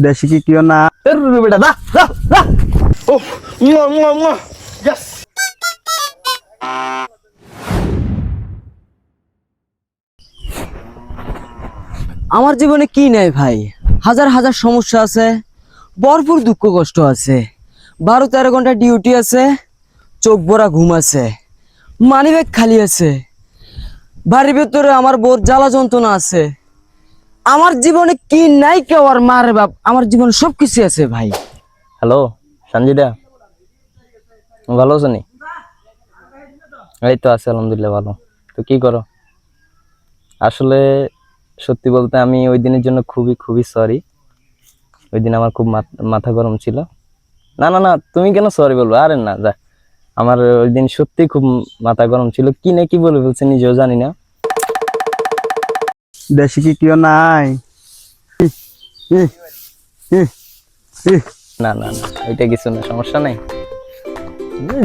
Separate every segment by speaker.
Speaker 1: দেশি কি কেউ না
Speaker 2: বেটা দা দা দা
Speaker 3: ও মুয়া মুয়া মুয়া। ইয়েস
Speaker 4: আমার জীবনে কি নেই ভাই? হাজার হাজার সমস্যা আছে ভরপুর দুঃখ কষ্ট আছে। বারো তেরো ঘণ্টা ডিউটি আছে চোখ ভরা ঘুম আছে মানিব্যাগ খালি আছে। বাড়ির ভেতরে আমার বোর জ্বালা যন্ত্রণা আছে। আমার জীবনে কি নাই কেউ আর মার বাপ, আমার জীবনে সব কিছু আছে ভাই।
Speaker 2: হ্যালো, সঞ্জিদা। ভালো আছো নি? এই তো আছে, আলহামদুলিল্লাহ, ভালো। তো কি করো? আসলে সত্যি বলতে আমি ওই দিনের জন্য খুবই খুবই সরি ওই দিন আমার খুব মাথ- গরম ছিল। না না না, তুমি কেন সরি বলব? আরে না, যা। আমার ওই দিন সত্যি খুব মাথা গরম ছিল। কি না কি বলে ফেলছে নিজেও জানি না।
Speaker 1: দেশি কি কেউ নাই?
Speaker 2: না না না এটা কিছু না সমস্যা নাই।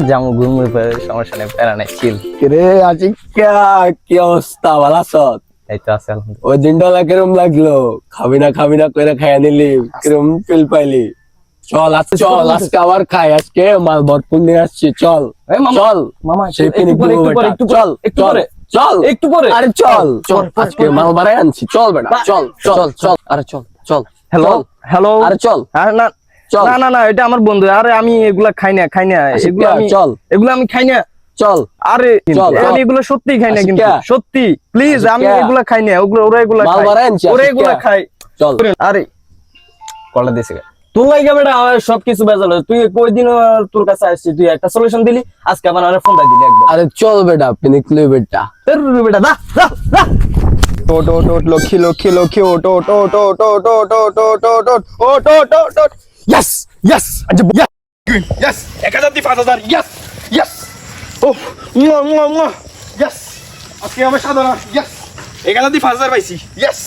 Speaker 2: জামু ঘুমু সমস্যা নেই প্যারা নাই চিল
Speaker 3: রে আচিকা কি অবস্থা ভালো আছো?
Speaker 2: এই তো আছে
Speaker 3: ওই দিনটা কিরম লাগল? খাবি না খাবি না করে খাইয়া নিলি কিরম ফিল পাইলি? চল আজকে চল আজকে আবার খাই আজকে মাল ভরপুর নিয়ে আসছি চল চল।
Speaker 2: মামা
Speaker 3: সেই
Speaker 2: একটু পরে, একটু পরে, একটু
Speaker 3: চল
Speaker 2: একটু পরে।
Speaker 3: চল।
Speaker 2: একটু পরে।
Speaker 3: আরে চল চল আজকে মাল বাড়াই আনছি। চল বেটা চল চল চল আরে চল চল
Speaker 2: হ্যালো হ্যালো
Speaker 3: আরে চল।
Speaker 2: আরে না
Speaker 3: চল।
Speaker 2: না না না এটা আমার বন্ধু। আরে আমি এগুলা খাই না খাই না। এগুলো আমি
Speaker 3: চল।
Speaker 2: এগুলো আমি খাই না।
Speaker 3: চল।
Speaker 2: আরে
Speaker 3: চল,
Speaker 2: আমি। এগুলো সত্যি খাই না কিন্তু। সত্যি প্লিজ আমি এগুলা খাই না। ওগুলো ওরা এগুলা খায়। ওরা এগুলা? খাই
Speaker 3: চল।
Speaker 2: আরে। কলা দিছে তোর লাগে বেটা সবকিছু বেজাল তুই কই দিন তোর কাছে আসছিস তুই একটা সলিউশন দিলি আজকে আমার আরে ফোন দিলি একদম
Speaker 3: আরে চল বেটা পিনিক বেটা
Speaker 2: বেটা দা দা
Speaker 1: টোট টোট লক্ষী লক্ষী লক্ষী ও টো টো টো টোট টোট টোট ও টোট টোট টোট
Speaker 3: ইয়েস ইয়েস আজ ইয়েস 1000 দি হাজার ইয়েস ইয়েস ও মুয়া মুয়া মুয়া ইয়েস আজকে আমি সাধারণ ইয়েস হাজার দি 5000 পাইছি ইয়েস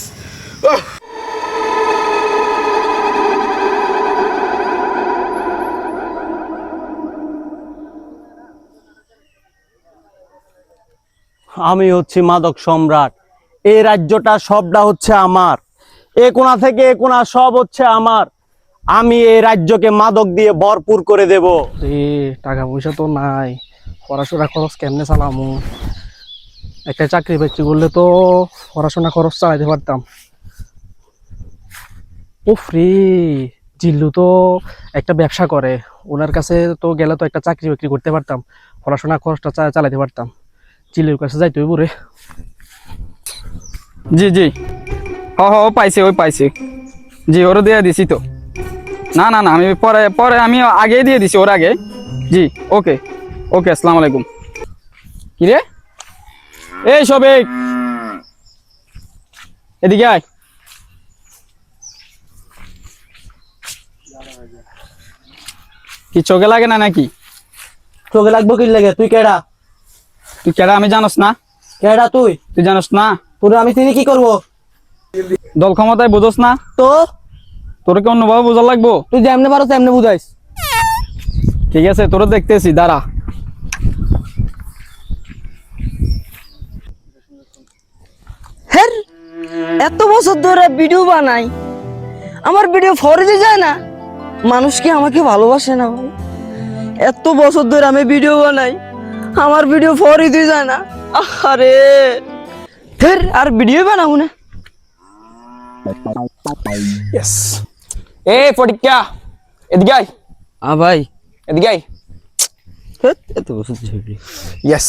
Speaker 1: আমি হচ্ছি মাদক সম্রাট। এই রাজ্যটা সবটা হচ্ছে আমার। এ কোনা থেকে এ কোনা সব হচ্ছে আমার। আমি এই রাজ্যকে মাদক দিয়ে ভরপুর করে দেব।
Speaker 5: রে টাকা পয়সা তো নাই। পড়াশোনা খরচ কেমনে চালামু? একটা চাকরি বাকরি করলে তো পড়াশোনা খরচ চালাইতে পারতাম। ও ফ্রি জিল্লু তো একটা ব্যবসা করে। ওনার কাছে তো গেলে তো একটা চাকরি বাকরি করতে পারতাম। পড়াশোনা খরচটা চালাইতে পারতাম। জিল্লুর কাছে যাইতে হইব রে।
Speaker 6: জি জি। হ হ, ও পাইছে, ওই পাইছে। জি, ওরও দিয়ে দিছি তো। না না না, আমি পরে পরে আমি আগেই দিয়ে দিছি, ওর আগে। জি, ওকে ওকে, আসসালামু আলাইকুম। কি রে? এই সবে এদিকে আয়। কি চোখে লাগে না নাকি?
Speaker 1: চোখে লাগবো কি লাগে? তুই কেডা?
Speaker 6: তুই কেডা আমি জানোস না?
Speaker 1: কেডা তুই?
Speaker 6: তুই জানোস না?
Speaker 1: তোর আমি তিনি কি করব?
Speaker 6: দল ক্ষমতায় বুঝোস না?
Speaker 1: তো
Speaker 6: তোর কি অন্যভাবে বোঝা লাগবো?
Speaker 1: তুই যেমনে পারো তেমনে বুঝাইস।
Speaker 6: ঠিক আছে তোরা দেখতেছি দাঁড়া।
Speaker 4: হের এত বছর ধরে ভিডিও বানাই। আমার ভিডিও ফরজে যায় না। মানুষ কি আমাকে ভালোবাসে না ভাই? এত বছর ধরে আমি ভিডিও বানাই। আমার ভিডিও ফরজে যায় না। আরে ফের আর ভিডিও বানাবো না।
Speaker 6: ইয়েস এ ফটিকা এদিকে আয়।
Speaker 4: আ ভাই।
Speaker 6: এদিকে আয়।
Speaker 4: এত বছর ধরে
Speaker 6: ইয়েস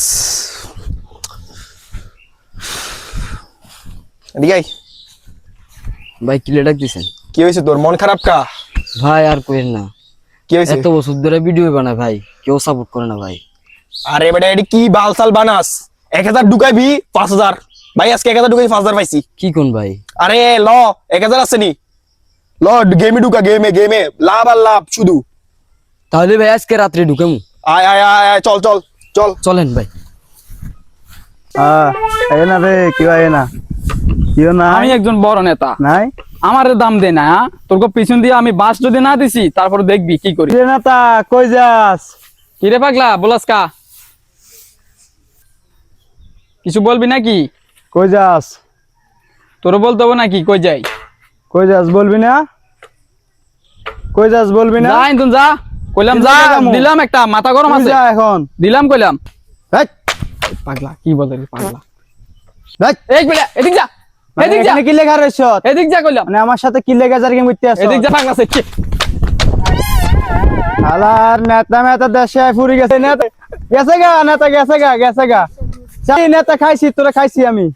Speaker 6: এদিকে আয়।
Speaker 4: ভাই কিলে ডাক দিছেন?
Speaker 6: কি হয়েছে তোর? মন খারাপ কা?
Speaker 4: ভাই আর কইেন না।
Speaker 6: কি হয়েছে?
Speaker 4: এত বছর ধরে ভিডিও বানায় ভাই। কেউ সাপোর্ট করে না ভাই।
Speaker 6: আরে বেটা এটি কি বালসাল বানাস? এক হাজার ঢুকাইবি পাঁচ হাজার। ভাই আজকে এক হাজার ঢুকাই পাঁচ হাজার পাইছি।
Speaker 4: কি কোন ভাই?
Speaker 6: আরে ল এক হাজার আছে নি। ল গেমে ঢুকা গেমে গেমে লাভ আর লাভ শুধু।
Speaker 4: তাহলে ভাই আজকে রাত্রে ঢুকেমু?
Speaker 6: আয় আয় আয় আয় চল চল চল।
Speaker 4: চলেন ভাই।
Speaker 1: আহ এ না রে আয় না। কেউ না
Speaker 6: আমি একজন বড় নেতা।
Speaker 1: নাই?
Speaker 6: আমার দাম দে না হ্যাঁ? তোর পিছন দিয়ে আমি বাস যদি না দিছি তারপর দেখবি কি করি।
Speaker 1: রে না তা কই যাস?
Speaker 6: কি রে পাগলা বলাস কা? কিছু বলবি নাকি?
Speaker 1: কই যাস?
Speaker 6: তোর বলতে হবে নাকি? কই যাই?
Speaker 1: কই যাস বলবি না? কই যাস বলবি না?
Speaker 6: যা ইন্দুন যা। কইলাম যা। দিলাম একটা মাথা গরম
Speaker 1: তুই
Speaker 6: আছে।
Speaker 1: যা এখন।
Speaker 6: দিলাম কইলাম। পাগলা কি বলে রে পাগলা। এই কইলা এদিক যা।
Speaker 1: মানে
Speaker 6: এদিক যা।
Speaker 1: কি লেখা রয়েছ?
Speaker 6: এদিক যা কইলাম।
Speaker 1: মানে আমার সাথে কি লেখা জার্গিং করতে আছো?
Speaker 6: এদিক যা পাগলা সে
Speaker 1: আলার নেতা মেতা দেশে ফুরি গেছে নেতা গেছে গা নেতা গেছে গা গেছে গা। নেতা খাইছি তোরা খাইছি আমি।